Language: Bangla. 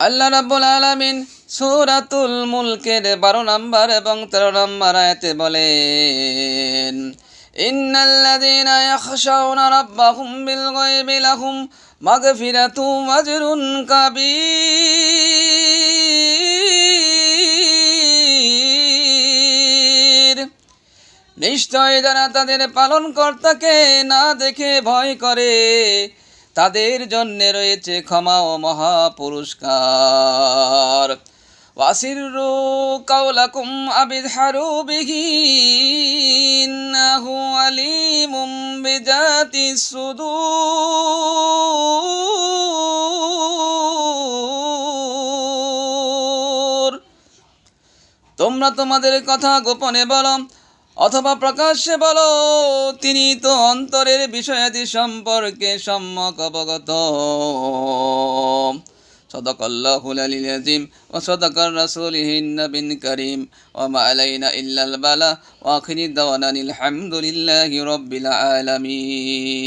আল্লাহ রাব্বুল আলামিন সূরাতুল মুলকের বারো নম্বর এবং তেরো নম্বর আয়াতে বলেন, ইন্নাল্লাযীনা ইয়াখশাউনা রাব্বাহুম বিল গায়বি লাহুম মাগফিরাতুম ওয়া আজরুন কাবীর। নিশ্চয় যারা তাদের পালনকর্তাকে না দেখে ভয় করে তাদের জন্য রয়েছে ক্ষমা ও মহা পুরস্কার ওয়াসিরু কাউলাকুম আবিদহারু বিহি, ইন্নাহু আলিমুম বিজাতি সুদূর। তোমরা তোমাদের কথা গোপনে বলো অথবা প্রকাশ্যে বলো তিনি তো অন্তরের বিষয়াদি সম্পর্কে সম্যক অবগত صدق الله العلي العظيم وصدق رسوله النبي الكريم وما علينا إلا البلاء وآخر دعوانا الحمد لله رب العالمين